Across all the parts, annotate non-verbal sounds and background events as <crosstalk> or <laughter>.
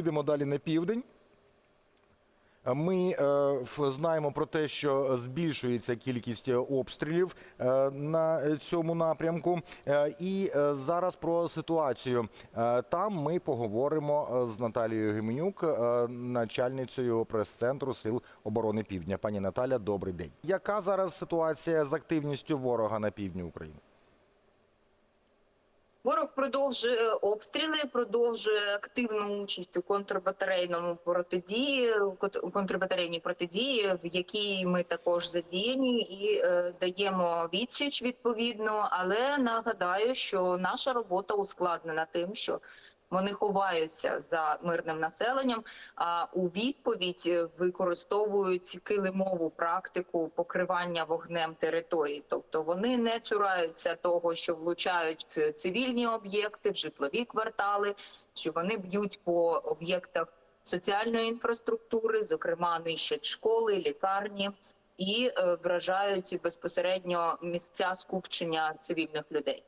Йдемо далі на південь. Ми е, знаємо про те, що збільшується кількість е, обстрілів е, на цьому напрямку. Е, і е, зараз про ситуацію Е, там ми поговоримо е, з Наталією Гименюк, е, начальницею прес-центру Сил оборони Півдня. Пані Наталя, добрий день. Яка зараз ситуація з активністю ворога на півдні України? Ворог продовжує обстріли, продовжує активну участь у контрбатарейному протидії, кот- контрбатарейній протидії, в якій ми також задіяні і е, даємо відсіч відповідно. Але нагадаю, що наша робота ускладнена тим, що вони ховаються за мирним населенням, а у відповідь е, використовують килимову практику покривання вогнем територій. Тобто вони не цураються того, що влучають в цивільні об'єкти, в житлові квартали, що вони б'ють по об'єктах соціальної інфраструктури, зокрема нищать школи, лікарні. І е, вражають безпосередньо місця скупчення цивільних людей.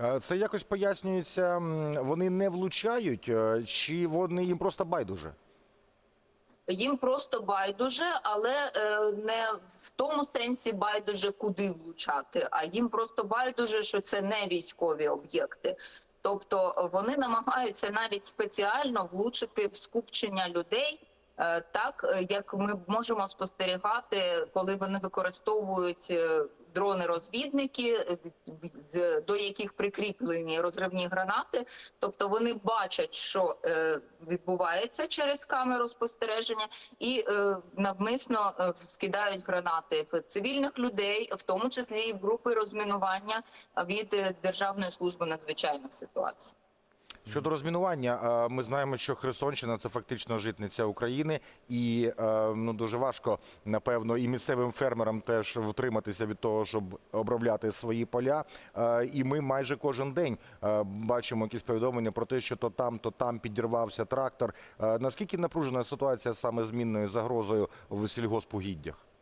Е, Це якось пояснюється. Вони не влучають, е, чи вони їм просто байдуже? Їм просто байдуже, але е, не в тому сенсі байдуже, куди влучати, а їм просто байдуже, що це не військові об'єкти. Тобто вони намагаються навіть спеціально влучити в скупчення людей, так як ми можемо спостерігати, коли вони використовують дрони-розвідники, е, до яких прикріплені розривні гранати. Тобто вони бачать, що е, відбувається через камеру спостереження, і е, навмисно скидають гранати в цивільних людей, в тому числі і в групи розмінування від Державної служби надзвичайних ситуацій. Щодо розмінування, ми знаємо, що Херсонщина це фактично житниця України, і е, ну дуже важко, напевно, і місцевим фермерам теж втриматися від того, щоб обробляти свої поля. Е, І ми майже кожен день е, бачимо якісь повідомлення про те, що то там, то там підірвався трактор. Наскільки напружена ситуація саме з мінною загрозою в сільгоспугіддях?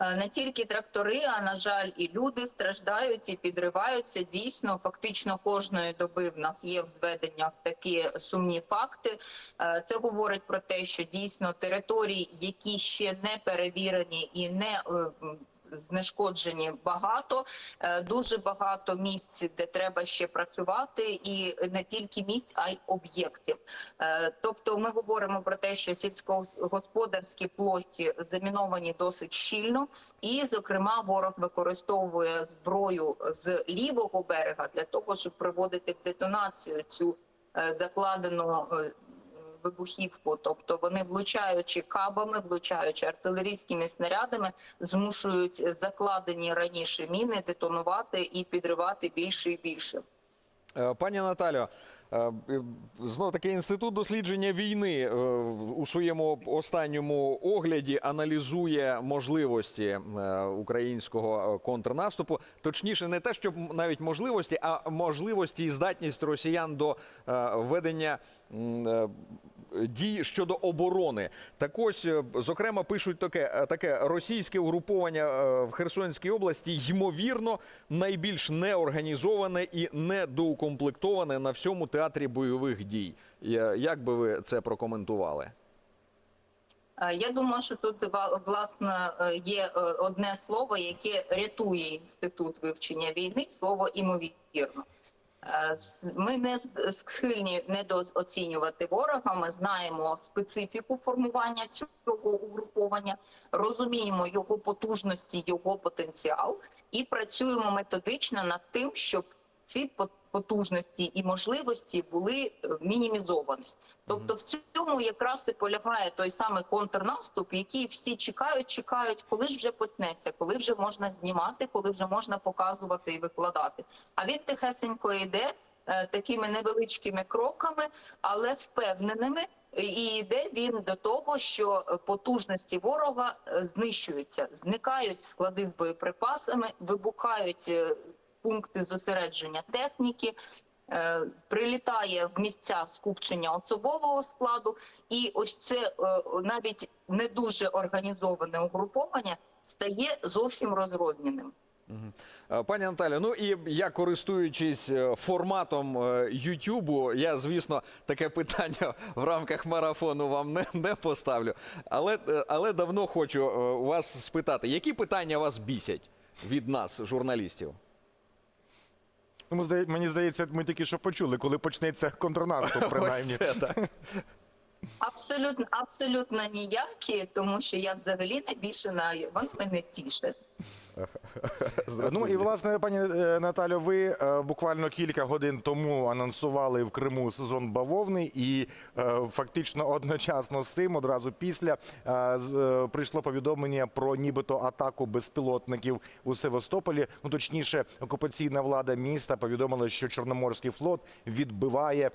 Е, Не тільки трактори, а на жаль, і люди страждають і підриваються. Дійсно, фактично кожної доби в нас є в зведеннях такі сумні факти. Е, Це говорить про те, що дійсно території, які ще не перевірені і не е, знешкоджені, багато Е, дуже багато місць, де треба ще працювати, і не тільки місць, а й об'єктів. Е, Тобто, ми говоримо про те, що сільськогосподарські площі заміновані досить щільно, і, зокрема, ворог використовує зброю з лівого берега для того, щоб приводити в детонацію цю е, закладену. Вибухівку, тобто вони влучаючи кабами, влучаючи артилерійськими снарядами, змушують закладені раніше міни детонувати і підривати більше і більше. Е, Пані Наталю, знов таки інститут дослідження війни е, у своєму останньому огляді аналізує можливості е, українського е, контрнаступу. Точніше, не те, щоб навіть можливості, а можливості і здатність росіян до е, ведення е, дій щодо оборони. Так ось, е, зокрема, пишуть таке, е, таке російське угруповання е, в Херсонській області, ймовірно, найбільш неорганізоване і недоукомплектоване на всьому театрі бойових дій. Як би ви це прокоментували? Е, Я думаю, що тут власне е, є е, одне слово, яке рятує інститут вивчення війни слово імовірно. Е, Ми не схильні недооцінювати ворога. Ми знаємо специфіку формування цього угруповання, розуміємо його потужності, його потенціал і працюємо методично над тим, щоб ці по- потужності і можливості були е, мінімізовані. Тобто, в цьому якраз і полягає той самий контрнаступ, який всі чекають, чекають, коли ж вже почнеться, коли вже можна знімати, коли вже можна показувати і викладати. А він тихесенько йде е, такими невеличкими кроками, але впевненими. І йде він до того, що потужності ворога е, знищуються, зникають склади з боєприпасами, вибухають пункти зосередження техніки, е, прилітає в місця скупчення особового складу, і ось це е, навіть не дуже організоване угруповання стає зовсім розрозненим. Е, Пані Наталю, ну і я користуючись форматом Ютубу, я, звісно, таке питання в рамках марафону вам не, не поставлю. Але, але давно хочу вас спитати, які питання вас бісять від нас, журналістів? Ну, здає- мені здається, ми тільки що почули, коли почнеться контрнаступ, принаймні. Ось це так. Абсолютно, абсолютно ніякі, тому що я взагалі не більше на вони мене тішать. Ну і власне, пані е, Наталю, ви е, буквально кілька годин тому анонсували в Криму сезон бавовни, і е, фактично одночасно з цим, одразу після, прийшло повідомлення про нібито атаку безпілотників у Севастополі. Ну точніше, окупаційна влада міста повідомила, що Чорноморський флот відбиває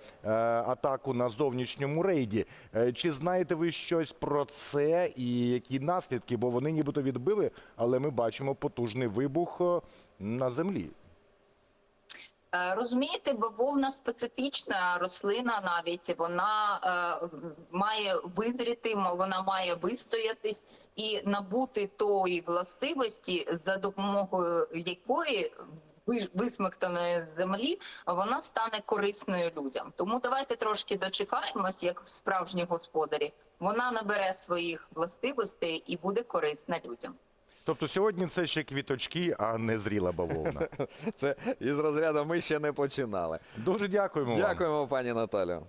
атаку на зовнішньому рейді. Чи знаєте ви щось про це і які наслідки? Бо вони нібито відбили, але ми бачимо потужний вибух е, на землі. Е, Розумієте, бавовна специфічна рослина, навіть вона е, має визріти, вона має вистоятись і набути тої властивості, за допомогою якої ви- висмоктаної з землі вона стане корисною людям. Тому давайте трошки дочекаємось, як справжні господарі. Вона набере своїх властивостей і буде корисна людям. Тобто сьогодні це ще квіточки, а не зріла бавовна. <laughs> Це із розряду ми ще не починали. Дуже дякуємо. вам. Пані Наталю.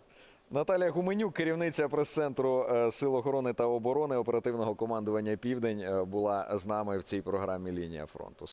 Наталія Гуменюк, керівниця прес-центру е, Сил охорони та оборони оперативного командування Південь, е, була з нами в цій програмі Лінія фронту.